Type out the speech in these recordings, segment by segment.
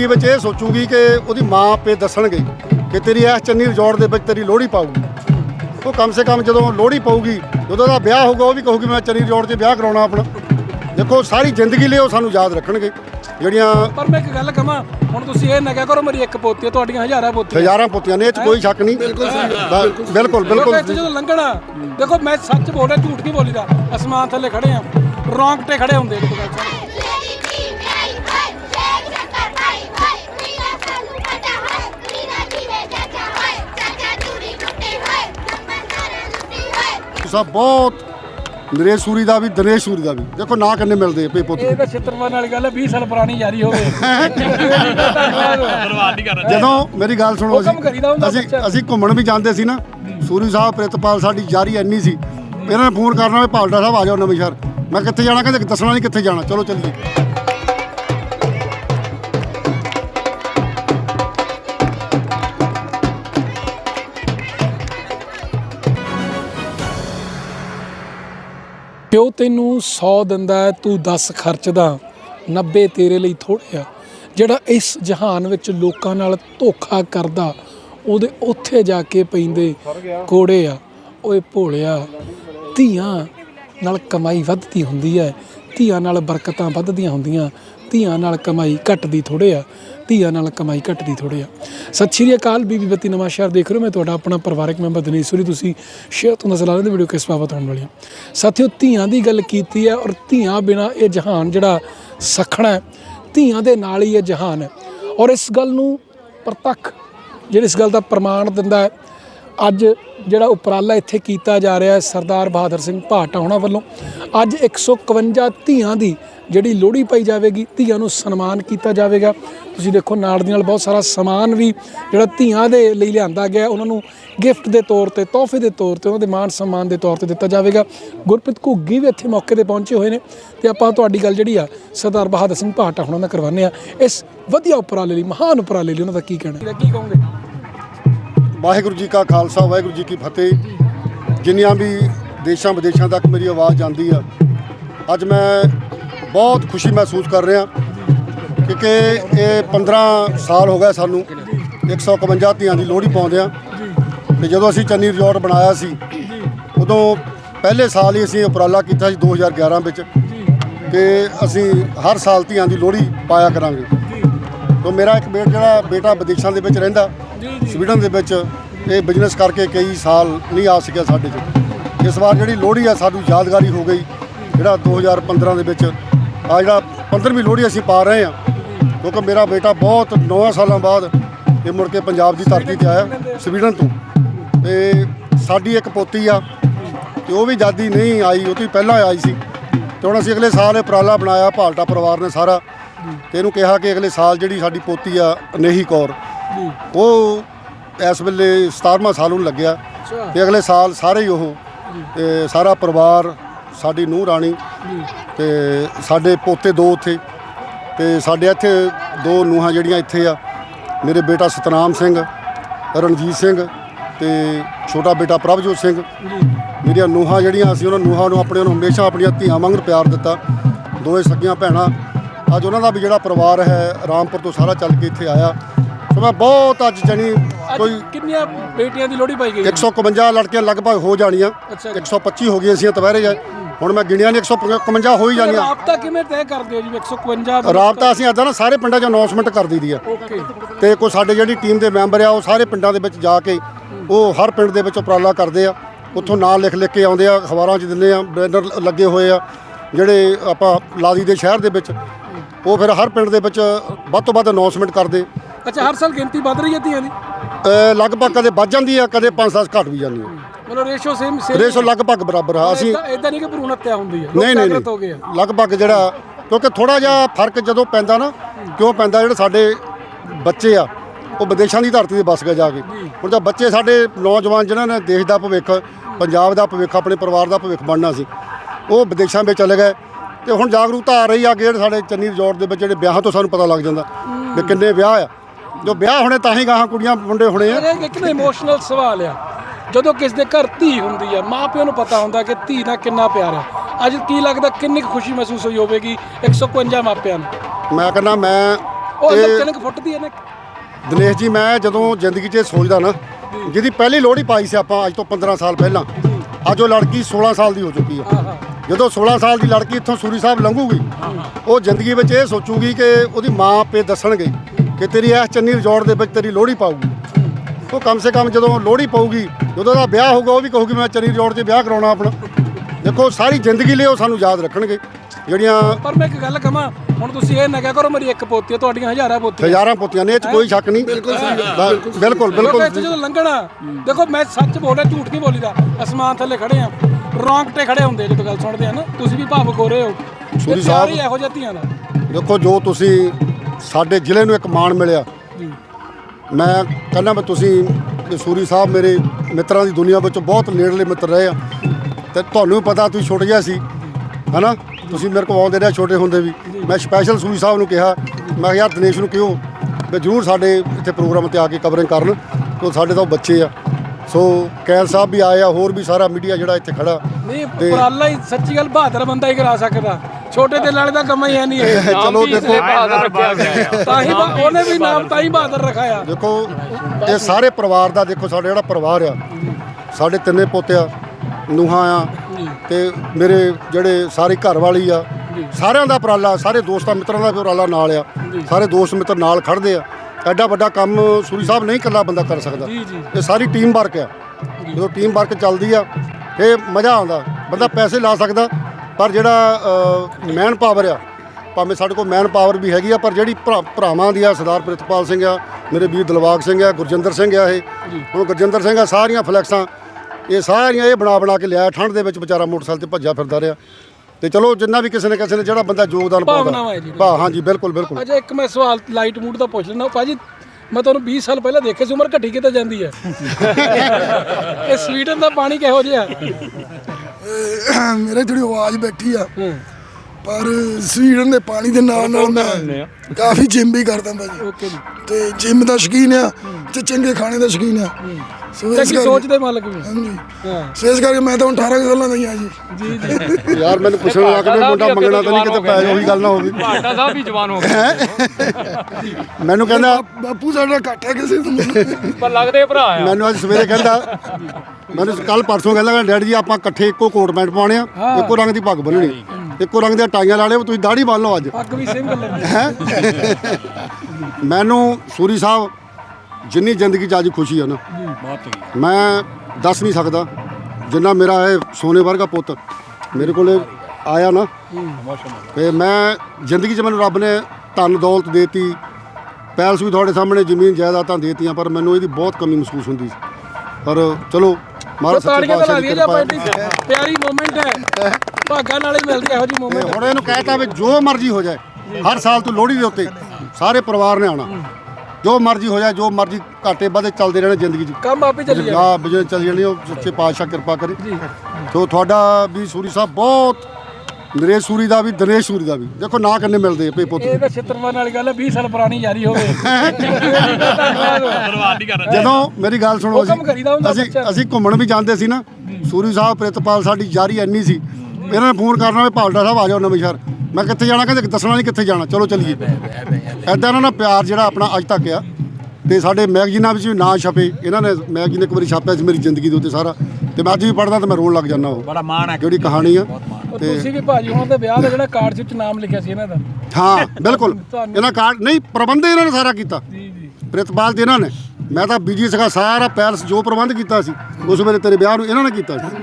ਜ਼ਿੰਦਗੀ ਵਿੱਚ ਇਹ ਸੋਚੂਗੀ ਕਿ ਉਹਦੀ ਮਾਂ ਆਪੇ ਦੱਸਣਗੇ ਕਿ ਤੇਰੀ ਇਸ ਚੰਨੀ ਰਿਜ਼ੋਰਟ ਦੇ ਵਿੱਚ ਤੇਰੀ ਲੋਹੜੀ ਪਾਊਗੀ। ਉਹ ਕਮ ਸੇ ਕਮ ਜਦੋਂ ਲੋਹੜੀ ਪਾਊਗੀ ਜਦੋਂ ਉਹਦਾ ਵਿਆਹ ਹੋਊਗਾ ਉਹ ਵੀ ਕਹੂਗੀ ਮੈਂ ਚੰਨੀ ਰਿਜ਼ੋਰਟ 'ਤੇ ਵਿਆਹ ਕਰਾਉਣਾ ਆਪਣਾ। ਦੇਖੋ ਸਾਰੀ ਜ਼ਿੰਦਗੀ ਲਈ ਉਹ ਸਾਨੂੰ ਯਾਦ ਰੱਖਣਗੇ। ਜਿਹੜੀਆਂ ਪਰ ਮੈਂ ਇੱਕ ਗੱਲ ਕਹਾਂ ਹੁਣ ਤੁਸੀਂ ਇਹ ਨਾ ਕਿਹਾ ਕਰੋ ਮੇਰੀ ਇੱਕ ਪੋਤੀ ਹੈ ਤੁਹਾਡੀਆਂ ਹਜ਼ਾਰਾਂ ਪੋਤੀਆਂ। ਹਜ਼ਾਰਾਂ ਪੁੱਤੀਆਂ ਨੇ ਇਹ 'ਚ ਕੋਈ ਸ਼ੱਕ ਨਹੀਂ। ਬਿਲਕੁਲ ਬਿਲਕੁਲ ਬਿਲਕੁਲ ਇੱਥੇ ਜਦੋਂ ਲੰਘਣਾ ਦੇਖੋ ਮੈਂ ਸੱਚ ਬੋਲ ਰਿਹਾ ਝੂਠ ਨਹੀਂ ਬੋਲੀਦਾ। ਅਸਮਾਨ ਥੱਲੇ ਖੜੇ ਆ। ਰੌਂਗਟੇ ਖੜੇ ਹੁੰਦੇ ਇੱਕ ਗੱਲ ਸਭ ਬਹੁਤ ਨਰੇਸ਼ ਸੂਰੀ ਦਾ ਵੀ ਦਿਨੇਸ਼ ਸੂਰੀ ਦਾ ਵੀ। ਦੇਖੋ ਨਾਂ ਕਿੰਨੇ ਮਿਲਦੇ ਪੇ ਪੁੱਤ। ਇਹ ਤਾਂ ਛਿੱਤਰਮਾਨ ਵਾਲੀ ਗੱਲ ਹੈ 20 ਸਾਲ ਪੁਰਾਣੀ ਯਾਰੀ ਹੋਵੇ। ਜਦੋਂ ਮੇਰੀ ਗੱਲ ਸੁਣੋ ਅਸੀਂ। ਅਸੀਂ ਘੁੰਮਣ ਵੀ ਜਾਂਦੇ ਸੀ ਨਾ ਸੂਰੀ ਸਾਹਿਬ ਪ੍ਰਿਤਪਾਲ ਸਾਡੀ ਜਾਰੀ ਇੰਨੀ ਸੀ। ਇਹਨਾਂ ਨੇ ਫੋਨ ਕਰਨਾ ਵੀ ਭਾਲਡਾ ਸਾਹਿਬ ਆ ਜਾਓ ਨਵੇਂ ਸ਼ਹਿਰ। ਮੈਂ ਕਿੱਥੇ ਜਾਣਾ ਕਹਿੰਦੇ ਦੱਸਣਾ ਨਹੀਂ ਕਿੱਥੇ ਜਾਣਾ। ਚਲੋ ਚੱਲੀਏ। ਪਿਓ ਤੈਨੂੰ 100 ਦਿੰਦਾ ਤੂੰ 10 ਖਰਚਦਾ 90 ਤੇਰੇ ਲਈ ਥੋੜੇ ਆ। ਜਿਹੜਾ ਇਸ ਜਹਾਨ ਵਿੱਚ ਲੋਕਾਂ ਨਾਲ ਧੋਖਾ ਕਰਦਾ, ਉਹਦੇ ਉੱਥੇ ਜਾ ਕੇ ਪੈਂਦੇ ਕੋੜੇ ਆ। ਓਏ ਭੋਲਿਆ, ਧੀਆਂ ਨਾਲ ਕਮਾਈ ਵੱਧਦੀ ਹੁੰਦੀ ਹੈ, ਧੀਆਂ ਨਾਲ ਬਰਕਤਾਂ ਵੱਧਦੀਆਂ ਹੁੰਦੀਆਂ। ਧੀਆਂ ਨਾਲ ਕਮਾਈ ਘਟਦੀ ਥੋੜੇ ਆ, ਧੀਆਂ ਨਾਲ ਕਮਾਈ ਘਟਦੀ ਥੋੜੇ ਆ। ਸਤਿ ਸ਼੍ਰੀ ਅਕਾਲ, ਬੀਬੀ ਬੱਤੀ ਨਵਾਂ ਸ਼ਹਿਰ ਦੇਖ ਰਹੇ ਹੋ। ਮੈਂ ਤੁਹਾਡਾ ਆਪਣਾ ਪਰਿਵਾਰਕ ਮੈਂਬਰ ਦਿਨੇਸ਼ ਸੂਰੀ। ਤੁਸੀਂ ਸ਼ੇਅਰ ਤੋਂ ਨਜ਼ਰ ਆ ਰਹੇ ਵੀਡੀਓ ਕਿਸ ਬਾਬਤ ਹੋਣ ਵਾਲੀ ਹੈ ਸਾਥੀਓ, ਧੀਆਂ ਦੀ ਗੱਲ ਕੀਤੀ ਹੈ ਔਰ ਧੀਆਂ ਬਿਨਾ ਇਹ ਜਹਾਨ ਜਿਹੜਾ ਸਖਣਾ ਹੈ, ਧੀਆਂ ਦੇ ਨਾਲ ਹੀ ਇਹ ਜਹਾਨ ਹੈ। ਔਰ ਇਸ ਗੱਲ ਨੂੰ ਪ੍ਰਤੱਖ ਜਿਹੜੀ ਇਸ ਗੱਲ ਦਾ ਪ੍ਰਮਾਣ ਦਿੰਦਾ ਹੈ, ਅੱਜ ਜਿਹੜਾ ਉਪਰਾਲਾ ਇੱਥੇ ਕੀਤਾ ਜਾ ਰਿਹਾ ਹੈ ਸਰਦਾਰ ਬਹਾਦਰ ਸਿੰਘ ਭਾਟਾ ਹੋਣਾ ਵੱਲੋਂ। ਅੱਜ 151 ਧੀਆਂ ਦੀ ਜਿਹੜੀ ਲੋਹੜੀ ਪਾਈ ਜਾਵੇਗੀ, ਧੀਆਂ ਨੂੰ ਸਨਮਾਨ ਕੀਤਾ ਜਾਵੇਗਾ। ਤੁਸੀਂ ਦੇਖੋ, ਨਾਲ ਦੀ ਨਾਲ ਬਹੁਤ ਸਾਰਾ ਸਮਾਨ ਵੀ ਜਿਹੜਾ ਧੀਆਂ ਦੇ ਲਈ ਲਿਆਂਦਾ ਗਿਆ, ਉਹਨਾਂ ਨੂੰ ਗਿਫਟ ਦੇ ਤੌਰ ਤੇ, ਤੋਹਫੇ ਦੇ ਤੌਰ ਤੇ, ਉਹਨਾਂ ਦੇ ਮਾਨ ਸਨਮਾਨ ਦੇ ਤੌਰ ਤੇ ਦਿੱਤਾ ਜਾਵੇਗਾ। ਗੁਰਪ੍ਰੀਤ ਘੁੱਗੀ ਵੀ ਇੱਥੇ ਮੌਕੇ ਤੇ ਪਹੁੰਚੇ ਹੋਏ ਨੇ ਤੇ ਆਪਾਂ ਤੁਹਾਡੀ ਗੱਲ ਜਿਹੜੀ ਆ, ਸਰਦਾਰ ਬਹਾਦਰ ਸਿੰਘ ਭਾਟਾ ਹੋਣਾ ਦਾ ਕਰਵਾਉਂਦੇ ਆ ਇਸ ਵਧੀਆ ਉਪਰਾਲੇ ਲਈ, ਮਹਾਨ ਉਪਰਾਲੇ ਲਈ ਉਹਨਾਂ ਦਾ ਕੀ ਕਹਿਣਾ ਕੀ ਕਹੋਗੇ? ਵਾਹਿਗੁਰੂ ਜੀ ਕਾ ਖਾਲਸਾ, ਵਾਹਿਗੁਰੂ ਜੀ ਕੀ ਫਤਿਹ। ਜਿੰਨੀਆਂ ਵੀ ਦੇਸ਼ਾਂ ਵਿਦੇਸ਼ਾਂ ਤੱਕ ਮੇਰੀ ਆਵਾਜ਼ ਜਾਂਦੀ ਆ, ਅੱਜ ਮੈਂ ਬਹੁਤ ਖੁਸ਼ੀ ਮਹਿਸੂਸ ਕਰ ਰਹੇ ਹਾਂ, ਕਿਉਂਕਿ ਇਹ 15 ਸਾਲ ਹੋ ਗਏ ਸਾਨੂੰ 151 ਧੀਆਂ ਦੀ ਲੋਹੜੀ ਪਾਉਂਦਿਆਂ ਤੇ ਜਦੋਂ ਅਸੀਂ ਚੰਨੀ ਰਿਜ਼ੋਰਟ ਬਣਾਇਆ ਸੀ, ਉਦੋਂ ਪਹਿਲੇ ਸਾਲ ਹੀ ਅਸੀਂ ਉਪਰਾਲਾ ਕੀਤਾ ਸੀ 2011 ਵਿੱਚ। ਕਿ ਅਸੀਂ ਹਰ ਸਾਲ ਧੀਆਂ ਦੀ ਲੋਹੜੀ ਪਾਇਆ ਕਰਾਂਗੇ। ਤੋਂ ਮੇਰਾ ਇੱਕ ਬੇਟ ਜਿਹੜਾ ਬੇਟਾ ਵਿਦੇਸ਼ਾਂ ਦੇ ਵਿੱਚ ਰਹਿੰਦਾ, ਸਵੀਡਨ ਦੇ ਵਿੱਚ, ਇਹ ਬਿਜ਼ਨਸ ਕਰਕੇ ਕਈ ਸਾਲ ਨਹੀਂ ਆ ਸਕਿਆ ਸਾਡੇ 'ਚ। ਇਸ ਵਾਰ ਜਿਹੜੀ ਲੋਹੜੀ ਆ ਸਾਨੂੰ ਯਾਦਗਾਰੀ ਹੋ ਗਈ, ਜਿਹੜਾ 2015 ਦੇ ਵਿੱਚ ਆ ਜਿਹੜਾ 15ਵੀਂ ਲੋਹੜੀ ਅਸੀਂ ਪਾ ਰਹੇ ਆ ਕਿਉਂਕਿ ਮੇਰਾ ਬੇਟਾ ਬਹੁਤ 9 ਸਾਲਾਂ ਬਾਅਦ ਇਹ ਮੁੜ ਕੇ ਪੰਜਾਬ ਦੀ ਧਰਤੀ ਤੇ ਆਇਆ ਸਵੀਡਨ ਤੋਂ। ਤੇ ਸਾਡੀ ਇੱਕ ਪੋਤੀ ਆ ਤੇ ਉਹ ਵੀ ਜਾਦੀ ਨਹੀਂ ਆਈ ਉਹ ਤੋਂ ਪਹਿਲਾਂ ਆਈ ਸੀ। ਤੇ ਹੁਣ ਅਸੀਂ ਅਗਲੇ ਸਾਲ ਇਹ ਉਪਰਾਲਾ ਬਣਾਇਆ ਭਾਲਟਾ ਪਰਿਵਾਰ ਨੇ ਸਾਰਾ। ਤੇ ਇਹਨੂੰ ਕਿਹਾ ਕਿ ਅਗਲੇ ਸਾਲ ਜਿਹੜੀ ਸਾਡੀ ਪੋਤੀ ਆ ਨੇਹੀ ਕੌਰ ਉਹ ਇਸ ਵੇਲੇ 17ਵਾਂ ਸਾਲ ਉਹਨੂੰ ਲੱਗਿਆ। ਤੇ ਅਗਲੇ ਸਾਲ ਸਾਰੇ ਹੀ ਉਹ ਸਾਰਾ ਪਰਿਵਾਰ ਸਾਡੀ ਨੂੰਹ ਰਾਣੀ ਤੇ ਸਾਡੇ ਪੋਤੇ ਦੋ ਉੱਥੇ ਤੇ ਸਾਡੇ ਇੱਥੇ ਦੋ ਨੂੰਹਾਂ ਜਿਹੜੀਆਂ ਇੱਥੇ ਆ। ਮੇਰੇ ਬੇਟਾ ਸਤਨਾਮ ਸਿੰਘ ਰਣਜੀਤ ਸਿੰਘ ਤੇ ਛੋਟਾ ਬੇਟਾ ਪ੍ਰਭਜੋਤ ਸਿੰਘ। ਮੇਰੀਆਂ ਨੂੰਹਾਂ ਜਿਹੜੀਆਂ ਅਸੀਂ ਉਹਨਾਂ ਨੂੰਹਾਂ ਨੂੰ ਆਪਣੇ ਨੂੰ ਹਮੇਸ਼ਾ ਆਪਣੀਆਂ ਧੀਆਂ ਵਾਂਗਰ ਪਿਆਰ ਦਿੱਤਾ। ਦੋਏ ਸਗੀਆਂ ਭੈਣਾਂ। ਅੱਜ ਉਹਨਾਂ ਦਾ ਵੀ ਜਿਹੜਾ ਪਰਿਵਾਰ ਹੈ ਰਾਮਪੁਰ ਤੋਂ ਸਾਰਾ ਚੱਲ ਕੇ ਇੱਥੇ ਆਇਆ। ਸੋ ਮੈਂ ਬਹੁਤ ਅੱਜ ਜਣੀ ਕੋਈ ਕਿੰਨੀਆਂ ਬੇਟੀਆਂ ਦੀ ਲੋਹੜੀ ਪਾਈ ਗਈ? 151 ਲੜਕੀਆਂ ਲਗਭਗ ਹੋ ਜਾਣੀਆਂ। ਅੱਛਾ ਜੀ। 125 ਹੋ ਗਈਆਂ ਸੀ ਦੁਪਹਿਰੇ ਜਾ ਹੁਣ ਮੈਂ ਗਿਣਿਆ ਨਹੀਂ 151 ਹੋ ਹੀ ਜਾਣੀਆਂ। ਰਾਬਤਾ ਕਿਵੇਂ ਤੈਅ ਕਰਦੇ ਹੋ ਜੀ 151 ਰਾਬਤਾ ਅਸੀਂ ਅੱਜ ਨਾ ਸਾਰੇ ਪਿੰਡਾਂ 'ਚ ਅਨਾਉਂਸਮੈਂਟ ਕਰ ਦਈਦੀ ਆ। ਤੇ ਕੋਈ ਸਾਡੇ ਜਿਹੜੀ ਟੀਮ ਦੇ ਮੈਂਬਰ ਆ ਉਹ ਸਾਰੇ ਪਿੰਡਾਂ ਦੇ ਵਿੱਚ ਜਾ ਕੇ ਉਹ ਹਰ ਪਿੰਡ ਦੇ ਵਿੱਚ ਉਪਰਾਲਾ ਕਰਦੇ ਆ। ਉੱਥੋਂ ਨਾਂ ਲਿਖ ਲਿਖ ਕੇ ਆਉਂਦੇ ਆ ਅਖਬਾਰਾਂ 'ਚ ਦਿੰਦੇ ਆ ਬੈਨਰ ਲੱਗੇ ਹੋਏ ਆ। ਜਿਹੜੇ ਆਪਾਂ ਲਾਦੀ ਦੇ ਸ਼ਹਿਰ ਦੇ ਵਿੱਚ ਉਹ ਫਿਰ ਹਰ ਪਿੰਡ ਦੇ ਵਿੱਚ ਵੱਧ ਤੋਂ ਵੱਧ ਅਨਾਉਂਸਮੈਂਟ ਕਰਦੇ। ਅੱਛਾ ਹਰ ਸਾਲ ਗਿਣਤੀ ਵੱਧ ਰਹੀ ਹੈ ਧੀਆਂ ਦੀ? ਲਗਭਗ ਕਦੇ ਵੱਧ ਜਾਂਦੀ ਆ ਕਦੇ 5-7 ਘਟ ਵੀ ਜਾਂਦੀ ਆ। ਮਤਲਬ ਰੇਸ਼ੋ ਸੇਮ ਸੇਮ ਰੇਸ਼ੋ ਲਗਭਗ ਬਰਾਬਰ ਆ ਅਸੀਂ ਇਦਾਂ ਨਹੀਂ ਕਿ ਭਰੂਣ ਹੱਤਿਆ ਹੁੰਦੀ ਹੈ। ਨਹੀਂ ਨਹੀਂ ਹੋ ਗਏ ਲਗਭਗ ਜਿਹੜਾ ਕਿਉਂਕਿ ਥੋੜਾ ਜਿਹਾ ਫ਼ਰਕ ਜਦੋਂ ਪੈਂਦਾ ਨਾ ਕਿਉਂ ਪੈਂਦਾ ਜਿਹੜੇ ਸਾਡੇ ਬੱਚੇ ਆ ਉਹ ਵਿਦੇਸ਼ਾਂ ਦੀ ਧਰਤੀ ਤੇ ਵਸ ਗਏ ਜਾ ਕੇ। ਹੁਣ ਤਾਂ ਬੱਚੇ ਸਾਡੇ ਨੌਜਵਾਨ ਜਿਨ੍ਹਾਂ ਨੇ ਦੇਸ਼ ਦਾ ਭਵਿੱਖ ਪੰਜਾਬ ਦਾ ਭਵਿੱਖ ਆਪਣੇ ਪਰਿਵਾਰ ਦਾ ਭਵਿੱਖ ਬਣਨਾ ਸੀ ਉਹ ਵਿਦੇਸ਼ਾਂ ਵਿੱਚ ਚਲੇ ਗਏ। ਤੇ ਹੁਣ ਜਾਗਰੂਕਤਾ ਆ ਰਹੀ ਆ ਕਿ ਜਿਹੜੇ ਸਾਡੇ ਚੰਨੀ ਰਿਜ਼ੋਰਟ ਦੇ ਵਿੱਚ ਜਿਹੜੇ ਵਿਆਹਾਂ ਤੋਂ ਸਾਨੂੰ ਪਤਾ ਲੱਗ ਜਾਂਦਾ ਵੀ ਕਿੰਨੇ ਵਿਆਹ ਆ। ਜੋ ਵਿਆਹ ਹੋਣੇ ਤਾਂ ਹੀ ਗਾਹਾਂ ਕੁੜੀਆਂ ਮੁੰਡੇ ਹੋਣੇ ਆ। ਇਹ ਇੱਕ ਨਾ ਇਮੋਸ਼ਨਲ ਸਵਾਲ ਆ। ਜਦੋਂ ਕਿਸ ਦੇ ਘਰ ਧੀ ਹੁੰਦੀ ਆ ਮਾਪਿਆਂ ਨੂੰ ਪਤਾ ਹੁੰਦਾ ਕਿ ਧੀ ਦਾ ਕਿੰਨਾ ਪਿਆਰ ਆ। ਅੱਜ ਕੀ ਲੱਗਦਾ ਕਿੰਨੀ ਕੁ ਖੁਸ਼ੀ ਮਹਿਸੂਸ ਹੋਈ ਹੋਵੇਗੀ 151 ਮਾਪਿਆਂ ਨੂੰ? ਮੈਂ ਕਹਿੰਦਾ ਮੈਂ ਉਹ ਇਹ- ਅੰਦਰ ਚਨਕ ਫੁੱਟਦੀ ਹੈ ਨਾ ਦਿਨੇਸ਼ ਜੀ ਮੈਂ ਜਦੋਂ ਜ਼ਿੰਦਗੀ 'ਚ ਇਹ ਸੋਚਦਾ ਨਾ ਜਿਹਦੀ ਪਹਿਲੀ ਲੋਹੜੀ ਪਾਈ ਸੀ ਆਪਾਂ ਅੱਜ ਤੋਂ 15 ਸਾਲ ਪਹਿਲਾਂ ਅੱਜ ਉਹ ਲੜਕੀ 16 ਸਾਲ ਦੀ ਹੋ ਚੁੱਕੀ ਆ। ਆਹਾ ਜਦੋਂ 16 ਸਾਲ ਦੀ ਲੜਕੀ ਇੱਥੋਂ ਸੂਰੀ ਸਾਹਿਬ ਲੰਘੂਗੀ ਉਹ ਜ਼ਿੰਦਗੀ ਵਿੱਚ ਇਹ ਸੋਚੂਗੀ ਕਿ ਉਹਦੀ ਮਾਂ ਪੇ ਦੱਸਣਗੇ ਕਿ ਤੇਰੀ ਇਸ ਚੰਨੀ ਰਿਜ਼ੋਰਟ ਦੇ ਵਿੱਚ ਤੇਰੀ ਲੋਹੜੀ ਪਾਊਗੀ। ਉਹ ਕਮ ਸੇ ਕਮ ਜਦੋਂ ਲੋਹੜੀ ਪਾਊਗੀ ਜਦੋਂ ਉਹਦਾ ਵਿਆਹ ਹੋਊਗਾ ਉਹ ਵੀ ਕਹੂਗੀ ਮੈਂ ਚੰਨੀ ਰਿਜ਼ੋਰਟ 'ਤੇ ਵਿਆਹ ਕਰਾਉਣਾ ਆਪਣਾ। ਦੇਖੋ ਸਾਰੀ ਜ਼ਿੰਦਗੀ ਲਈ ਉਹ ਸਾਨੂੰ ਯਾਦ ਰੱਖਣਗੇ। ਜਿਹੜੀਆਂ ਪਰ ਮੈਂ ਇੱਕ ਗੱਲ ਕਹਾਂ ਹੁਣ ਤੁਸੀਂ ਇਹ ਨਾ ਕਿਹਾ ਕਰੋ ਮੇਰੀ ਇੱਕ ਪੋਤੀ ਹੈ ਤੁਹਾਡੀਆਂ ਹਜ਼ਾਰਾਂ ਪੋਤੀਆਂ। ਹਜ਼ਾਰਾਂ ਪੁੱਤੀਆਂ ਨੇ ਇਹ 'ਚ ਕੋਈ ਸ਼ੱਕ ਨਹੀਂ। ਬਿਲਕੁਲ ਬਿਲਕੁਲ ਲੋਕ ਬਿਲਕੁਲ ਜਦੋਂ ਲੰਘਣਾ ਦੇਖੋ ਮੈਂ ਸੱਚ ਬੋਲ ਰਿਹਾ ਝੂਠ ਨਹੀਂ ਬੋਲੀਦਾ। ਅਸਮਾਨ ਥੱਲੇ ਖੜੇ ਆ। ਰੌਂਗਟੇ ਖੜੇ ਹੁੰਦੇ ਜਦੋਂ ਗੱਲ ਸੁਣਦੇ ਆ ਨਾ। ਤੁਸੀਂ ਵੀ ਭਾਵੁਕ ਹੋ ਰਹੇ ਹੋ। ਸੂਰੀ ਇਹ ਪਿਆਰ ਹੀ ਸਾਹਿਬ। ਇਹੋ ਜਿਹਾ ਧੀਆਂ ਦਾ ਦੇਖੋ ਜੋ ਤੁਸੀਂ ਸਾਡੇ ਜ਼ਿਲ੍ਹੇ ਨੂੰ ਇੱਕ ਮਾਣ ਮਿਲਿਆ ਮੈਂ ਕਹਿੰਦਾ ਮੈਂ ਤੁਸੀਂ ਸੂਰੀ ਸਾਹਿਬ ਮੇਰੇ ਮਿੱਤਰਾਂ ਦੀ ਦੁਨੀਆ ਵਿੱਚ ਬਹੁਤ ਨੇੜਲੇ ਮਿੱਤਰ ਰਹੇ ਆ। ਤੇ ਤੁਹਾਨੂੰ ਵੀ ਪਤਾ ਤੁਸੀਂ ਛੋਟੇ ਜਿਹਾ ਸੀ ਹਨਾ? ਤੁਸੀਂ ਮੇਰੇ ਕੋਲ ਆਉਂਦੇ ਰਹੇ ਛੋਟੇ ਹੁੰਦੇ ਵੀ। ਮੈਂ ਸਪੈਸ਼ਲ ਸੂਰੀ ਸਾਹਿਬ ਨੂੰ ਕਿਹਾ ਮੈਂ ਕਿਹਾ ਯਾਰ ਦਿਨੇਸ਼ ਨੂੰ ਕਿਉਂ? ਵੀ ਜ਼ਰੂਰ ਸਾਡੇ ਇੱਥੇ ਪ੍ਰੋਗਰਾਮ ਤੇ ਆ ਕੇ ਕਵਰਿੰਗ ਕਰਨ ਕਿਉਂ ਸਾਡੇ ਤਾਂ ਬੱਚੇ ਆ। ਸੋ ਕੈਲ ਸਾਹਿਬ ਵੀ ਆਏ ਆ ਹੋਰ ਵੀ ਸਾਰਾ ਮੀਡੀਆ ਜਿਹੜਾ ਇੱਥੇ ਖੜਾ। ਨਹੀਂ ਉਪਰਾਲਾ ਹੀ ਸੱਚੀ ਗੱਲ ਬਹਾਦਰ ਬੰਦਾ ਹੀ ਕਰਾ ਸਕਦਾ। ਛੋਟੇ ਦਾ ਕੰਮ ਹੀ ਹੈ ਨਹੀਂ ਇਹ। ਚਲੋ ਦੇਖੋ। ਤਾਂ ਹੀ ਬਾ- ਉਹਨੇ ਵੀ ਨਾਮ ਤਾਂ ਹੀ ਬਹਾਦਰ ਰਖਾਇਆ ਦੇਖੋ ਇਹ ਸਾਰੇ ਪਰਿਵਾਰ ਦਾ ਦੇਖੋ ਸਾਡਾ ਜਿਹੜਾ ਪਰਿਵਾਰ ਆ ਸਾਡੇ ਤਿੰਨੇ ਪੋਤੇ ਆ ਨੂਹਾਂ ਆ ਤੇ ਮੇਰੇ ਜਿਹੜੇ ਸਾਰੇ ਘਰ ਵਾਲੀ ਆ ਸਾਰਿਆਂ ਦਾ ਉਪਰਾਲਾ ਸਾਰੇ ਦੋਸਤਾਂ ਮਿੱਤਰਾਂ ਦਾ ਵੀ ਉਪਰਾਲਾ ਨਾਲ ਆ। ਸਾਰੇ ਦੋਸਤ ਮਿੱਤਰ ਨਾਲ ਖੜਦੇ ਆ। ਐਡਾ ਵੱਡਾ ਕੰਮ ਸੂਰੀ ਸਾਹਿਬ ਨਹੀਂ ਇਕੱਲਾ ਬੰਦਾ ਕਰ ਸਕਦਾ। ਜੀ ਜੀ। ਇਹ ਸਾਰੀ ਟੀਮ ਵਰਕ ਆ। ਜਦੋਂ ਟੀਮ ਵਰਕ ਚੱਲਦੀ ਆ ਇਹ ਮਜ਼ਾ ਆਉਂਦਾ। ਬੰਦਾ ਪੈਸੇ ਲਾ ਸਕਦਾ ਪਰ ਜਿਹੜਾ ਮੈਨ ਪਾਵਰ ਆ ਭਾਵੇਂ ਸਾਡੇ ਕੋਲ ਮੈਨ ਪਾਵਰ ਵੀ ਹੈਗੀ ਆ ਪਰ ਜਿਹੜੀ ਭਰਾ- ਭਰਾਵਾਂ ਦੀ ਆ ਸਰਦਾਰ ਪ੍ਰਿਤਪਾਲ ਸਿੰਘ ਆ ਮੇਰੇ ਵੀਰ ਦਿਲਬਾਗ ਸਿੰਘ ਆ ਗੁਰਜਿੰਦਰ ਸਿੰਘ ਆ ਇਹ ਹੁਣ ਗੁਰਜਿੰਦਰ ਸਿੰਘ ਆ ਸਾਰੀਆਂ ਫਲੈਕਸਾਂ ਇਹ ਸਾਰੀਆਂ ਇਹ ਬਣਾ ਬਣਾ ਕੇ ਲਿਆ ਠੰਡ ਦੇ ਵਿੱਚ ਵਿਚਾਰਾ ਮੋਟਰਸਾਈਕਲ ਤੇ ਭੱਜਾ ਫਿਰਦਾ ਰਿਹਾ। ਤੇ ਚਲੋ ਜਿੰਨਾ ਵੀ ਕਿਸੇ ਨੇ ਕਿਸੇ ਨੇ ਜਿਹੜਾ ਬੰਦਾ ਯੋਗਦਾਨ। ਭਾ ਹਾਂਜੀ ਬਿਲਕੁਲ ਬਿਲਕੁਲ। ਅਜਾ ਇੱਕ ਮੈਂ ਸਵਾਲ ਲਾਈਟ ਮੂਡ ਦਾ ਪੁੱਛ ਲੈਣਾ ਭਾਜੀ ਮੈਂ ਤੁਹਾਨੂੰ 20 ਸਾਲ ਪਹਿਲਾਂ ਦੇਖਿਆ ਸੀ ਉਮਰ ਘਟੀ ਕਿਤੇ ਜਾਂਦੀ ਹੈ? ਇਹ ਸਵੀਡਨ ਦਾ ਪਾਣੀ ਕਿਹੋ ਜਿਹਾ? ਮੇਰੇ ਥੋੜੀ ਆਵਾਜ਼ ਬੈਠੀ ਆ ਪਰ ਸਵੀਡਨ ਦੇ ਪਾਣੀ ਦੇ ਨਾਲ ਨਾਲ ਮੈਂ ਕਾਫੀ ਜਿਮ ਵੀ ਕਰਦਾ ਭਾਜੀ। ਤੇ ਜਿਮ ਦਾ ਸ਼ੌਕੀਨ ਆ। ਤੇ ਚੰਗੇ ਖਾਣੇ ਦਾ ਸ਼ੌਕੀਨ ਆ। ਸੋ ਇਸ ਚੰਗੀ ਕਰਕੇ ਸੋਚ ਦੇ ਮਾਲਕ ਵੀ। ਹਾਂਜੀ। ਹਾਂ। ਸੋ ਇਸ ਕਰਕੇ ਮੈਂ ਤਾਂ ਹੁਣ 18 ਕੁ ਸਾਲਾਂ ਦਾ ਹੀ ਆ ਜੀ। ਜੀ ਜੀ। ਯਾਰ ਮੈਨੂੰ ਪੁੱਛਣ ਲੱਗ ਪਏ ਮੁੰਡਾ ਮੰਗਣਾ ਤਾਂ ਨਹੀਂ ਕਿਤੇ ਪੈ ਉਹੀ ਗੱਲ ਨਾ ਹੋਵੇ ਭਾਟਾ ਸਾਹਿਬ ਵੀ ਜਵਾਨ ਹੋ ਗਏ। ਮੈਨੂੰ ਕਹਿੰਦਾ ਬਾ- ਬਾਪੂ ਸਾਡਾ ਘੱਟ ਹੈ ਕਿਸੇ ਤੋਂ। ਪਰ ਲੱਗਦੇ ਭਰਾ ਆ। ਮੈਨੂੰ ਅੱਜ ਸਵੇਰੇ ਕਹਿੰਦਾ ਮੈਨੂੰ ਕੱਲ ਪਰਸੋਂ ਕਹਿੰਦਾ ਡੈਡੀ ਜੀ ਆਪਾਂ ਇਕੱਠੇ ਇੱਕੋ ਕੋਟ ਪੈਂਟ ਪਾਉਣੇ ਆ ਇੱਕੋ ਰੰਗ ਦੀ ਪੱਗ ਬੰਨਣੀ ਇੱਕੋ ਰੰਗ ਦੀਆਂ ਟਾਈਆਂ ਲਾ ਲਿਓ ਤੁਸੀਂ ਦਾੜੀ ਬੰਨ ਲਓ ਅੱਜ। ਪੱਗ ਵੀ ਸਿੰਗਲ ਲੈ ਹੈ? ਮੈਨੂੰ ਸੂਰੀ ਸਾਹਿਬ ਜਿੰਨੀ ਜ਼ਿੰਦਗੀ 'ਚ ਅੱਜ ਖੁਸ਼ੀ ਆ ਨਾ ਮੈਂ ਦੱਸ ਨਹੀਂ ਸਕਦਾ ਜਿੰਨਾ ਮੇਰਾ ਇਹ ਸੋਨੇ ਵਰਗਾ ਪੁੱਤ ਮੇਰੇ ਕੋਲੇ ਆਇਆ ਨਾ। ਤੇ ਮੈਂ ਜ਼ਿੰਦਗੀ 'ਚ ਮੈਨੂੰ ਰੱਬ ਨੇ ਧਨ ਦੌਲਤ ਦੇਤੀ ਪੈਲਸ ਵੀ ਤੁਹਾਡੇ ਸਾਹਮਣੇ ਜ਼ਮੀਨ ਜਾਇਦਾਦਾਂ ਦੇਤੀਆਂ ਪਰ ਮੈਨੂੰ ਇਹਦੀ ਬਹੁਤ ਕਮੀ ਮਹਿਸੂਸ ਹੁੰਦੀ ਸੀ। ਪਰ ਚਲੋ ਮਹਾਰਾਜ ਸੱਚੇ ਪਾਤਸ਼ਾਹ ਦੀ ਕਿਰਪਾ ਪੈਂਟੀ ਪਿਆਰੀ ਮੂਮੈਂਟ ਹੈ। ਭਾਗਾਂ ਨਾਲ ਹੀ ਮਿਲਦੀ ਇਹੋ ਜੀ ਮੂਮੈਂਟ ਹੁਣ ਇਹਨੂੰ ਕਹਿਤਾ ਵੀ ਜੋ ਮਰਜ਼ੀ ਹੋ ਜਾਏ ਹਰ ਸਾਲ ਤੂੰ ਲੋਹੜੀ ਦੇ ਉੱਤੇ ਸਾਰੇ ਪਰਿਵਾਰ ਨੇ ਆਉਣਾ। ਜੋ ਮਰਜ਼ੀ ਹੋ ਜਾਏ ਜੋ ਮਰਜ਼ੀ ਘਾਟੇ ਵਾਧੇ ਚੱਲਦੇ ਰਹਿਣੇ ਜ਼ਿੰਦਗੀ 'ਚ। ਕੰਮ ਆਪੇ ਚੱਲੀ ਜਾਣਾ। ਜਾ ਬਿਜਨਸ ਚੱਲ ਜਾਣੀ ਉਹ ਸੱਚੇ ਪਾਤਸ਼ਾਹ ਕਿਰਪਾ ਕਰੇ। ਸੋ ਤੁਹਾਡਾ ਵੀ ਸੂਰੀ ਸਾਹਿਬ ਬਹੁਤ ਨਰੇਸ਼ ਸੂਰੀ ਦਾ ਵੀ ਦਿਨੇਸ਼ ਸੂਰੀ ਦਾ ਵੀ। ਦੇਖੋ ਨਾ ਕੰਨੇ ਮਿਲਦੇ ਆ ਪੇ ਪੁੱਤ ਇਹ ਤਾਂ ਛਿੱਤਰਮਾਨ ਵਾਲੀ ਗੱਲ ਹੈ 20 ਸਾਲ ਪੁਰਾਣੀ ਯਾਰੀ ਹੋਵੇ। ਜਦੋਂ ਮੇਰੀ ਗੱਲ ਸੁਣੋ ਅਸੀਂ ਨੂੰ। ਅਸੀਂ ਘੁੰਮਣ ਵੀ ਜਾਂਦੇ ਸੀ ਨਾ ਸੂਰੀ ਸਾਹਿਬ ਪ੍ਰਿਤਪਾਲ ਸਾਡੀ ਜਾਰੀ ਇੰਨੀ ਸੀ। ਇਹਨਾਂ ਨੇ ਫੋਨ ਕਰਨਾ ਵੀ ਭਾਲਡਾ ਸਾਹਿਬ ਆ ਜਾਓ ਨਵੇਂ ਸ਼ਹਿਰ। ਮੈਂ ਕਿੱਥੇ ਜਾਣਾ ਕਹਿੰਦੇ ਦੱਸਣਾ ਨਹੀਂ ਕਿੱਥੇ ਜਾਣਾ। ਚਲੋ ਚੱਲੀਏ। ਐਦਾਂ ਇਹਨਾਂ ਨਾਲ ਪਿਆਰ ਜਿਹੜਾ ਆਪਣਾ ਅੱਜ ਤੱਕ ਆ। ਤੇ ਸਾਡੇ ਮੈਗਜ਼ੀਨਾਂ ਵਿੱਚ ਵੀ ਨਾਂ ਛਪੇ। ਇਹਨਾਂ ਨੇ ਮੈਗਜ਼ੀਨ ਇੱਕ ਵਾਰੀ ਛਾਪਿਆ ਸੀ ਮੇਰੀ ਜ਼ਿੰਦਗੀ ਦੇ ਉੱਤੇ ਸਾਰਾ। ਤੇ ਮੈਂ ਅੱਜ ਵੀ ਪੜ੍ਹਦਾ ਤੇ ਮੈਂ ਰੋਣ ਲੱਗ ਜਾਂਦਾ ਉਹ। ਬੜਾ ਮਾਣ ਹੈ। ਜਿਹੜੀ ਕਹਾਣੀ ਆ। ਉਹ ਤੁਸੀਂ ਵੀ ਭਾਜੀ ਹੁਣ ਦੇ ਵਿਆਹ ਦਾ ਜਿਹੜਾ ਕਾਰਡ ਸੀ ਨਾਮ ਲਿਖਿਆ ਸੀ ਇਹਨਾਂ ਦਾ। ਹਾਂ ਬਿਲਕੁਲ। ਇਹਨਾਂ ਕਾਰਡ ਨਹੀਂ ਪ੍ਰਬੰਧ ਇਹਨਾਂ ਨੇ ਸਾਰਾ ਕੀਤਾ। ਜੀ ਜੀ। ਪ੍ਰਿਤਪਾਲ ਜੀ ਇਹਨਾਂ ਨੇ। ਮੈਂ ਤਾਂ ਬੀਜੀ ਸਗਾ ਸਾਰਾ ਪੈਲਸ ਜੋ ਪ੍ਰਬੰਧ ਕੀਤਾ ਸੀ ਉਸ ਵੇਲੇ ਤੇਰੇ ਵਿਆਹ ਨੂੰ ਇਹਨਾਂ ਨੇ ਕੀਤਾ ਸੀ।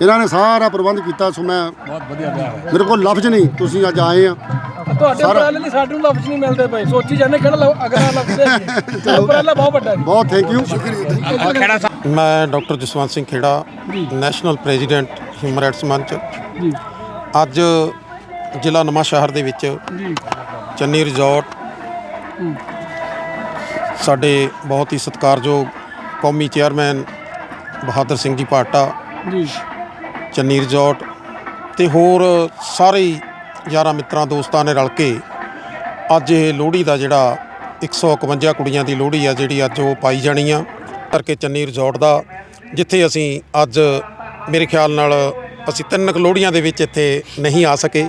ਇਹਨਾਂ ਨੇ ਸਾਰਾ ਪ੍ਰਬੰਧ ਕੀਤਾ ਸੋ ਮੈਂ ਬਹੁਤ ਵਧੀਆ ਵਿਆਹ ਮੇਰੇ ਕੋਲ ਲਫ਼ਜ਼ ਨਹੀਂ ਤੁਸੀਂ ਅੱਜ ਆਏ ਆ। ਤੁਹਾਡੇ ਉਪਰਾਲੇ ਲਈ ਸਾਡੇ ਨੂੰ ਲਫ਼ਜ਼ ਨਹੀਂ ਮਿਲਦੇ ਪਏ ਸੋਚੀ ਜਾਂਦੇ ਕਿਹੜਾ ਲਫ਼- ਅਗਲਾ ਲਫ਼ਜ਼ ਹੈ ਉਪਰਾਲਾ ਬਹੁਤ ਵੱਡਾ ਜੀ ਬਹੁਤ ਥੈਂਕ ਯੂ ਸ਼ੁਕਰੀਆ ਮੈਂ doctor Jaswant Singh Khera national president human rights Manch. ਜੀ। ਅੱਜ ਜ਼ਿਲ੍ਹਾ ਨਵਾਂ ਸ਼ਹਿਰ ਦੇ ਵਿੱਚ ਜੀ। ਚੰਨੀ ਰਿਜ਼ੋਰਟ। ਸਾਡੇ ਬਹੁਤ ਹੀ ਸਤਿਕਾਰਯੋਗ ਕੌਮੀ ਚੇਅਰਮੈਨ ਬਹਾਦਰ ਸਿੰਘ ਜੀ ਪਾਟਾ। ਜੀ। ਚੰਨੀ ਰਿਜ਼ੋਰਟ ਤੇ ਹੋਰ ਸਾਰੇ ਯਾਰਾਂ ਮਿੱਤਰਾਂ ਦੋਸਤਾਂ ਨੇ ਰਲ ਕੇ ਅੱਜ ਇਹ ਲੋਹੜੀ ਦਾ ਜਿਹੜਾ 151 ਕੁੜੀਆਂ ਦੀ ਲੋਹੜੀ ਆ ਜਿਹੜੀ ਅੱਜ ਉਹ ਪਾਈ ਜਾਣੀ ਆ ਕਰਕੇ ਚੰਨੀ ਰਿਜ਼ੋਰਟ ਦਾ ਜਿੱਥੇ ਅਸੀਂ ਅੱਜ ਮੇਰੇ ਖਿਆਲ ਨਾਲ ਅਸੀਂ ਤਿੰਨ ਕੁ ਲੋਹੜੀਆਂ ਦੇ ਵਿੱਚ ਇੱਥੇ ਨਹੀਂ ਆ ਸਕੇ।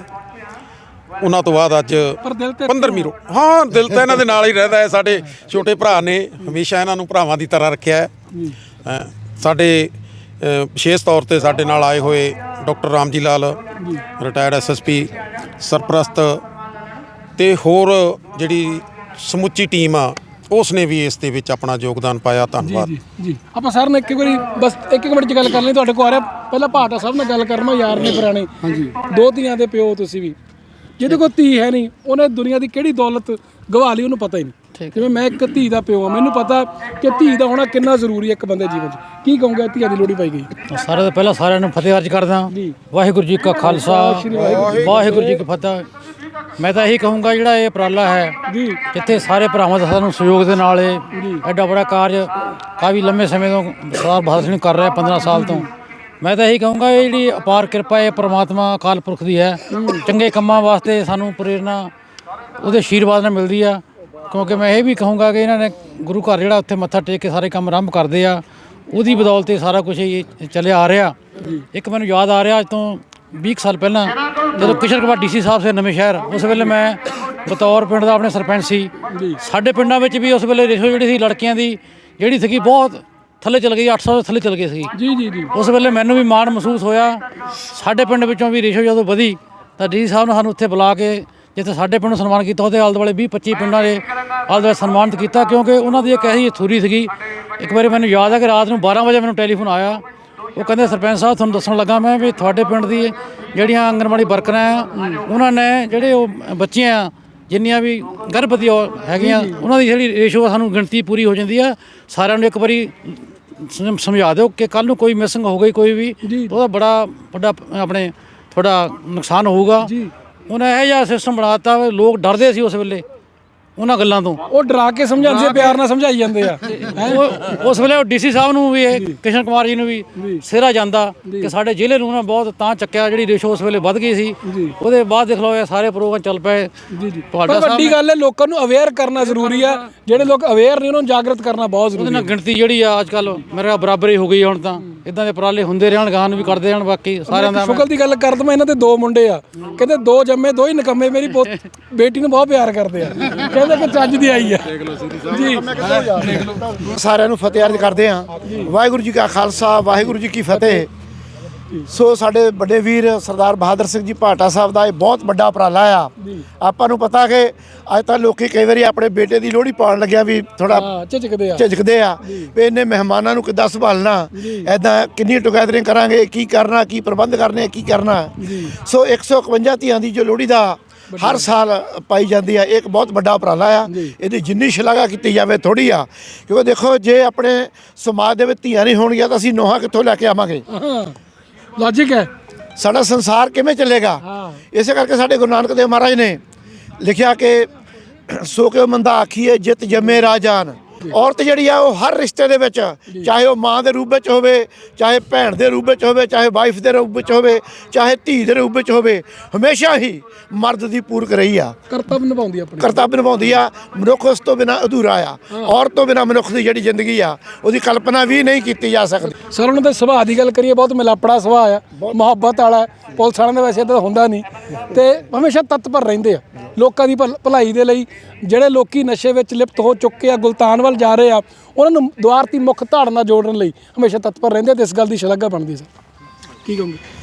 ਉਹਨਾਂ ਤੋਂ ਬਾਅਦ ਅੱਜ ਪਰ ਦਿਲ ਤੇ 15ਵੀਂ ਰੋ ਹਾਂ ਦਿਲ ਤਾਂ ਇਹਨਾਂ ਦੇ ਨਾਲ ਹੀ ਰਹਿੰਦਾ ਹੈ। ਸਾਡੇ ਛੋਟੇ ਭਰਾ ਨੇ ਹਮੇਸ਼ਾ ਇਹਨਾਂ ਨੂੰ ਭਰਾਵਾਂ ਦੀ ਤਰ੍ਹਾਂ ਰੱਖਿਆ ਹੈ ਸਾਡੇ ਵਿਸ਼ੇਸ਼ ਤੌਰ ਤੇ ਸਾਡੇ ਨਾਲ ਆਏ ਹੋਏ doctor Ramji Lal retired SSP ਸਰਪ੍ਰਸਤ ਤੇ ਹੋਰ ਜਿਹੜੀ ਸਮੁੱਚੀ ਟੀਮ ਆ ਉਸ ਨੇ ਵੀ ਇਸ ਦੇ ਵਿੱਚ ਆਪਣਾ ਯੋਗਦਾਨ ਪਾਇਆ ਧੰਨਵਾਦ ਜੀ ਜੀ। ਆਪਾਂ ਸਰ ਨੇ ਇੱਕ ਵਾਰੀ ਬਸ ਇੱਕ ਇੱਕ ਮਿੰਟ ਚ ਗੱਲ ਕਰ ਲਈ ਤੁਹਾਡੇ ਕੋਲ ਆ ਰਿਹਾ ਪਹਿਲਾਂ ਭਾਟਾ ਸਾਹਿਬ ਨਾਲ ਗੱਲ ਕਰਨਾ ਯਾਰ ਨੇ ਪੁਰਾਣੇ। ਹਾਂਜੀ। ਦੋ ਧੀਆਂ ਦੇ ਪਿਓ ਤੁਸੀਂ ਵੀ। ਜਿਹਦੇ ਕੋਲ ਧੀ ਹੈ ਨਹੀਂ ਉਹਨੇ ਦੁਨੀਆ ਦੀ ਕਿਹੜੀ ਦੌਲਤ ਗਵਾ ਲਈ ਉਹਨੂੰ ਪਤਾ ਹੀ ਨਹੀਂ। ਜਿਵੇਂ ਮੈਂ ਇੱਕ ਧੀ ਦਾ ਪਿਓ ਆ ਮੈਨੂੰ ਪਤਾ ਕਿ ਧੀ ਦਾ ਹੋਣਾ ਕਿੰਨਾ ਜ਼ਰੂਰੀ ਹੈ ਇੱਕ ਬੰਦੇ ਜੀਵਨ 'ਚ। ਕੀ ਕਹੋਗੇ ਧੀਆਂ ਦੀ ਲੋੜੀ ਪਾਈ ਗਈ? ਸਾਰੇ ਤੋਂ ਪਹਿਲਾਂ ਸਾਰਿਆਂ ਨੂੰ ਫਤਿਹ ਅਰਜ ਕਰਦਾ ਵਾਹਿਗੁਰੂ ਜੀ ਕਾ ਖਾਲਸਾ ਵਾਹਿਗੁਰੂ ਜੀ ਕੀ ਫਤਿਹ। ਮੈਂ ਤਾਂ ਇਹੀ ਕਹੂੰਗਾ ਜਿਹੜਾ ਇਹ ਉਪਰਾਲਾ ਹੈ ਜੀ। ਜਿੱਥੇ ਸਾਰੇ ਭਰਾਵਾਂ ਦਾ ਸਾਨੂੰ ਸਹਿਯੋਗ ਦੇ ਨਾਲ ਇਹ ਐਡਾ ਬੜਾ ਕਾਰਜ ਕਾਫੀ ਲੰਮੇ ਸਮੇਂ ਤੋਂ ਸਰਦਾਰ ਬਹਾਦਰ ਸਿੰਘ ਕਰ ਰਿਹਾ 15 ਸਾਲ ਤੋਂ। ਮੈਂ ਤਾਂ ਇਹੀ ਕਹੂੰਗਾ ਇਹ ਜਿਹੜੀ ਅਪਾਰ ਕਿਰਪਾ ਹੈ ਪ੍ਰਮਾਤਮਾ ਅਕਾਲ ਪੁਰਖ ਦੀ ਹੈ ਚੰਗੇ ਕੰਮਾਂ ਵਾਸਤੇ ਸਾਨੂੰ ਪ੍ਰੇਰਣਾ ਉਹਦੇ ਆਸ਼ੀਰਵਾਦ ਨਾਲ ਮਿਲਦੀ ਆ। ਕਿਉਂਕਿ ਮੈਂ ਇਹ ਵੀ ਕਹੂੰਗਾ ਕਿ ਇਹਨਾਂ ਨੇ ਗੁਰੂ ਘਰ ਜਿਹੜਾ ਉੱਥੇ ਮੱਥਾ ਟੇਕ ਕੇ ਸਾਰੇ ਕੰਮ ਆਰੰਭ ਕਰਦੇ ਆ ਉਹਦੀ ਬਦੌਲਤ ਇਹ ਸਾਰਾ ਕੁਝ ਇਹ ਚੱਲਿਆ ਆ ਰਿਹਾ। ਇੱਕ ਮੈਨੂੰ ਯਾਦ ਆ ਰਿਹਾ ਅੱਜ ਤੋਂ 20 ਕੁ ਸਾਲ ਪਹਿਲਾਂ ਜਦੋਂ ਕਿਸ਼ਨ ਕੁਮਾਰ ਡੀਸੀ ਸਾਹਿਬ ਸੇ ਨਵੇਂ ਸ਼ਹਿਰ ਉਸ ਵੇਲੇ ਮੈਂ ਬਤੌਰ ਪਿੰਡ ਦਾ ਆਪਣੇ ਸਰਪੰਚ ਸੀ। ਸਾਡੇ ਪਿੰਡਾਂ ਵਿੱਚ ਵੀ ਉਸ ਵੇਲੇ ਰੇਸ਼ੋ ਜਿਹੜੀ ਸੀ ਲੜਕੀਆਂ ਦੀ ਜਿਹੜੀ ਸੀਗੀ ਬਹੁਤ ਥੱਲੇ ਚਲ ਗਈ 800 ਦੇ ਥੱਲੇ ਚਲ ਗਈ ਸੀ ਜੀ ਜੀ ਜੀ। ਉਸ ਵੇਲੇ ਮੈਨੂੰ ਵੀ ਮਾਣ ਮਹਿਸੂਸ ਹੋਇਆ। ਸਾਡੇ ਪਿੰਡ ਵਿੱਚੋਂ ਵੀ ਰੇਸ਼ੋ ਜਦੋਂ ਵਧੀ ਤਾਂ ਡੀ ਸਾਹਿਬ ਨੇ ਸਾਨੂੰ ਉੱਥੇ ਬੁਲਾ ਕੇ ਜਿੱਥੇ ਸਾਡੇ ਪਿੰਡ ਨੂੰ ਸਨਮਾਨ ਕੀਤਾ ਉਹਦੇ ਆਲੇ ਦੁਆਲੇ 20 25 ਪਿੰਡਾਂ ਦੇ ਆਲੇ ਦੁਆਲੇ ਸਨਮਾਨਿਤ ਕੀਤਾ ਕਿਉਂਕਿ ਉਹਨਾਂ ਦੀ ਇੱਕ ਐਸੀ ਥੂਰੀ ਸੀਗੀ। ਇੱਕ ਵਾਰੀ ਮੈਨੂੰ ਯਾਦ ਹੈ ਕਿ ਰਾਤ ਨੂੰ 12 ਵਜੇ ਮੈਨੂੰ ਟੈਲੀਫੋਨ ਆਇਆ। ਉਹ ਕਹਿੰਦੇ ਸਰਪੰਚ ਸਾਹਿਬ ਤੁਹਾਨੂੰ ਦੱਸਣ ਲੱਗਾ ਮੈਂ ਵੀ ਤੁਹਾਡੇ ਪਿੰਡ ਦੀ ਜਿਹੜੀਆਂ ਆਂਗਣਵਾੜੀ ਵਰਕਰਾਂ ਆ ਉਹਨਾਂ ਨੇ ਜਿਹੜੇ ਉਹ ਬੱਚੀਆਂ ਆ ਜਿੰਨੀਆਂ ਵੀ ਗਰਭਵਤੀ ਹੈਗੀਆਂ ਉਹਨਾਂ ਦੀ ਜਿਹੜੀ ਰੇਸ਼ੋ ਆ ਸਾਨੂੰ ਗਿਣਤੀ ਪੂਰੀ ਹੋ ਜਾਂਦੀ ਆ। ਸਾਰਿਆਂ ਨੂੰ ਇੱਕ ਵਾਰੀ ਸਮ- ਸਮਝਾ ਦਿਓ ਕਿ ਕੱਲ ਨੂੰ ਕੋਈ ਮਿਸਿੰਗ ਹੋ ਗਈ ਕੋਈ ਵੀ ਉਹਦਾ ਬੜਾ ਵੱਡਾ ਆਪਣੇ ਤੁਹਾਡਾ ਨੁਕਸਾਨ ਹੋਊਗਾ। ਉਹਨਾਂ ਇਹ ਜਿਹਾ ਸਿਸਟਮ ਬਣਾਤਾ ਵੀ ਲੋਕ ਡਰਦੇ ਸੀ ਉਸ ਵੇਲੇ। ਉਹਨਾਂ ਗੱਲਾਂ ਤੋਂ। ਉਹ ਡਰਾ ਕੇ ਸਮਝਾਉਂਦੇ ਆ, ਪਿਆਰ ਨਾਲ ਸਮਝਾਈ ਜਾਂਦੇ ਆ। ਉਹ ਉਸ ਵੇਲੇ ਡੀਸੀ ਸਾਹਿਬ ਨੂੰ ਵੀ ਇਹ ਕਿਸ਼ਨ ਕੁਮਾਰ ਜੀ ਨੂੰ ਵੀ ਸਿਰਾ ਜਾਂਦਾ ਕਿ ਸਾਡੇ ਜ਼ਿਲ੍ਹੇ ਨੂੰ ਨਾ ਬਹੁਤ ਤਾਂ ਚੱਕਿਆ ਜਿਹੜੀ ਰੇਸ਼ੋ ਉਸ ਵੇਲੇ ਵੱਧ ਗਈ ਸੀ। ਉਹਦੇ ਬਾਅਦ ਦੇਖ ਲਓ ਇਹ ਸਾਰੇ ਪ੍ਰੋਗਰਾਮ ਚੱਲ ਪਏ। ਪਰ ਵੱਡੀ ਗੱਲ ਹੈ ਲੋਕਾਂ ਨੂੰ ਅਵੇਅਰ ਕਰਨਾ ਜ਼ਰੂਰੀ ਆ। ਜਿਹੜੇ ਲੋਕ ਅਵੇਅਰ ਨਹੀਂ ਉਹਨਾਂ ਨੂੰ ਜਾਗਰਤ ਕਰਨਾ ਬਹੁਤ ਉਹਦੇ ਜ਼ਰੂਰੀ ਨਾਲ ਗਿਣਤੀ ਜਿਹੜੀ ਆ ਅੱਜ ਕੱਲ ਮੇਰੇ ਬਰਾਬਰ ਹੀ ਹੋ ਗਈ ਹੁਣ ਤਾਂ। ਇਦਾਂ ਦੇ ਉਪਰਾਲੇ ਹੁੰਦੇ ਰਹਿਣ ਗਾਂ ਨੂੰ ਵੀ ਕਰਦੇ ਰਹਿਣ ਬਾਕੀ ਸਾਰਿਆਂ ਦਾ ਮੈਂ- ਸ਼ੁਕਲ ਦੀ ਗੱਲ ਕਰ ਦਵਾਂ ਇਹਨਾਂ ਦੇ ਦੋ ਮੁੰਡੇ ਆ। ਕਹਿੰਦੇ ਦੋ ਜੰਮੇ ਦੋ ਹੀ ਨਿਕੰਮੇ। ਮੇਰੀ ਬੇਟੀ ਨੂੰ ਬਹੁਤ ਪਿਆਰ ਕਰਦੇ ਆ। ਕਿ ਚੱਜ ਦੀ ਆਈ ਆ। ਜੀ। ਸਾਰਿਆਂ ਨੂੰ ਫਤਿਹ ਅਰਜ਼ ਕਰਦੇ ਹਾਂ। ਵਾਹਿਗੁਰੂ ਜੀ ਕਾ ਖਾਲਸਾ ਵਾਹਿਗੁਰੂ ਜੀ ਕੀ ਫਤਿਹ। ਸੋ ਸਾਡੇ ਵੱਡੇ ਵੀਰ ਸਰਦਾਰ ਬਹਾਦਰ ਸਿੰਘ ਜੀ ਭਾਟਾ ਸਾਹਿਬ ਦਾ ਇਹ ਬਹੁਤ ਵੱਡਾ ਉਪਰਾਲਾ ਆ। ਆਪਾਂ ਨੂੰ ਪਤਾ ਕਿ ਅੱਜ ਤਾਂ ਲੋਕੀ ਕਈ ਵਾਰੀ ਆਪਣੇ ਬੇਟੇ ਦੀ ਲੋਹੜੀ ਪਾਉਣ ਲੱਗਿਆ ਵੀ ਥੋੜਾ ਹਾਂ ਝਿਜਕਦੇ ਆ। ਝਿਜਕਦੇ ਆ। ਵੀ ਇਹਨੇ ਮਹਿਮਾਨਾਂ ਨੂੰ ਕਿੱਦਾਂ ਸੰਭਾਲਣਾ? ਐਦਾਂ ਕਿੰਨੀ ਟੁਗੈਦਰਿੰਗ ਕਰਾਂਗੇ ਕੀ ਕਰਨਾ ਕੀ ਪ੍ਰਬੰਧ ਕਰਨੇ ਕੀ ਕਰਨਾ? ਸੋ 151 ਧੀਆਂ ਦੀ ਜੋ ਲੋਹੜੀ ਦਾ ਹਰ ਸਾਲ ਪਾਈ ਜਾਂਦੀ ਆ ਇਹ ਇੱਕ ਬਹੁਤ ਵੱਡਾ ਉਪਰਾਲਾ ਆ। ਇਹਦੀ ਜਿੰਨੀ ਸ਼ਲਾਘਾ ਕੀਤੀ ਜਾਵੇ ਥੋੜੀ ਆ ਕਿਉਂਕਿ ਦੇਖੋ ਜੇ ਆਪਣੇ ਸਮਾਜ ਦੇ ਵਿੱਚ ਧੀਆਂ ਨਹੀਂ ਹੋਣਗੀਆਂ ਤਾਂ ਅਸੀਂ ਨੋਹਾਂ ਕਿੱਥੋਂ ਲੈ ਕੇ ਆਵਾਂਗੇ? ਹਾਂ। ਲੌਜੀਕ ਹੈ। ਸਾਡਾ ਸੰਸਾਰ ਕਿਵੇਂ ਚੱਲੇਗਾ? ਹਾਂ। ਇਸੇ ਕਰਕੇ ਸਾਡੇ ਗੁਰੂ ਨਾਨਕ ਦੇਵ ਮਹਾਰਾਜ ਨੇ ਲਿਖਿਆ ਕਿ ਸੋ ਕਿਉ ਮੰਦਾ ਆਖੀਏ ਜਿਤ ਜੰਮੇ ਰਾਜਾਨ ਔਰਤ ਜਿਹੜੀ ਆ ਉਹ ਹਰ ਰਿਸ਼ਤੇ ਦੇ ਵਿੱਚ ਚਾਹੇ ਉਹ ਮਾਂ ਦੇ ਰੂਪ ਵਿੱਚ ਹੋਵੇ ਚਾਹੇ ਭੈਣ ਦੇ ਰੂਪ ਵਿੱਚ ਹੋਵੇ ਚਾਹੇ ਵਾਈਫ ਦੇ ਰੂਪ ਵਿੱਚ ਹੋਵੇ ਚਾਹੇ ਧੀ ਦੇ ਰੂਪ ਵਿੱਚ ਹੋਵੇ ਹਮੇਸ਼ਾ ਹੀ ਮਰਦ ਦੀ ਪੂਰਕ ਰਹੀ ਆ। ਕਰਤੱਵ ਨਿਭਾਉਂਦੀ ਆਪਣੀ। ਕਰਤੱਵ ਨਿਭਾਉਂਦੀ ਆ ਮਨੁੱਖ ਉਸ ਤੋਂ ਬਿਨਾ ਅਧੂਰਾ ਆ। ਔਰਤ ਤੋਂ ਬਿਨਾ ਮਨੁੱਖ ਦੀ ਜਿਹੜੀ ਜ਼ਿੰਦਗੀ ਆ ਉਹਦੀ ਕਲਪਨਾ ਵੀ ਨਹੀਂ ਕੀਤੀ ਜਾ ਸਕਦੀ। ਸਰ ਉਹਨਾਂ ਦੇ ਸੁਭਾਅ ਦੀ ਗੱਲ ਕਰੀਏ ਬਹੁਤ ਮਿਲਾਪੜਾ ਸੁਭਾਅ ਆ ਮੁਹੱਬਤ ਵਾਲਾ। ਪੁਲਿਸ ਵਾਲਿਆਂ ਦੇ ਵੈਸੇ ਤਾਂ ਹੁੰਦਾ ਨਹੀਂ। ਤੇ ਹਮੇਸ਼ਾ ਤਤਪਰ ਰਹਿੰਦੇ ਆ ਲੋਕਾਂ ਦੀ ਭਲ- ਭਲਾਈ ਦੇ ਲਈ ਜਿਹੜੇ ਲੋਕੀ ਨਸ਼ੇ ਵਿੱਚ ਲਿਪਤ ਹੋ ਚੁੱਕੇ ਆ, ਗੁਲਤਾਨ ਵੱਲ ਜਾ ਰਹੇ ਆ, ਉਹਨਾਂ ਨੂੰ ਦੁਆਰਤੀ ਮੁੱਖ ਧਾੜ ਨਾਲ ਜੋੜਨ ਲਈ ਹਮੇਸ਼ਾ ਤਤਪਰ ਰਹਿੰਦੇ ਆ ਤੇ ਇਸ ਗੱਲ ਦੀ ਸ਼ਲਾਘਾ ਬਣਦੀ ਸਰ। ਕੀ ਕਹੋਗੇ?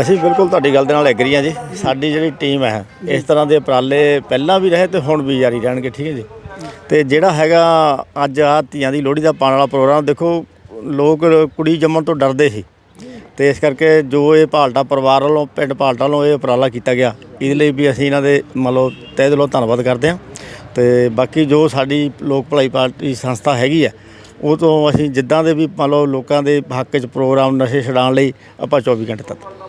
ਅਸੀਂ ਬਿਲਕੁਲ ਤੁਹਾਡੀ ਗੱਲ ਦੇ ਨਾਲ ਐਗਰੀ ਹਾਂ ਜੀ। ਸਾਡੀ ਜਿਹੜੀ ਟੀਮ ਹੈ, ਇਸ ਤਰ੍ਹਾਂ ਦੇ ਉਪਰਾਲੇ ਪਹਿਲਾਂ ਵੀ ਰਹੇ ਤੇ ਹੁਣ ਵੀ ਜਾਰੀ ਰਹਿਣਗੇ, ਠੀਕ ਹੈ ਜੀ। ਤੇ ਜਿਹੜਾ ਹੈਗਾ ਅੱਜ ਆ ਧੀਆਂ ਦੀ ਲੋਹੜੀ ਦਾ ਪਾਣ ਵਾਲਾ ਪ੍ਰੋਗਰਾਮ, ਦੇਖੋ, ਲੋਕ ਕੁੜੀ ਜੰਮਣ ਤੋਂ ਡਰਦੇ ਸੀ। ਤੇ ਇਸ ਕਰਕੇ ਜੋ ਇਹ ਪਾਲਟਾ ਪਰਿਵਾਰ ਵੱਲੋਂ, ਪਿੰਡ ਪਾਲਟਾ ਵੱਲੋਂ ਇਹ ਉਪਰਾਲਾ ਕੀਤਾ ਗਿਆ, ਇਹਦੇ ਲਈ ਵੀ ਅਸੀਂ ਇਹਨਾਂ ਦੇ ਮਤਲਬ ਤਹਿ ਦਿਲੋਂ ਧੰਨਵਾਦ ਕਰਦੇ ਹਾਂ। ਤੇ ਬਾਕੀ ਜੋ ਸਾਡੀ ਲੋਕ ਭਲਾਈ ਪਾਰਟੀ ਸੰਸਥਾ ਹੈਗੀ ਹੈ ਉਹ ਤੋਂ ਅਸੀਂ ਜਿੱਦਾਂ ਦੇ ਵੀ ਮੰਨ ਲਓ ਲੋਕਾਂ ਦੇ ਹੱਕ 'ਚ ਪ੍ਰੋਗਰਾਮ ਨਸ਼ੇ ਛਡਾਉਣ ਲਈ ਆਪਾਂ 24 ਘੰਟੇ ਤੱਕ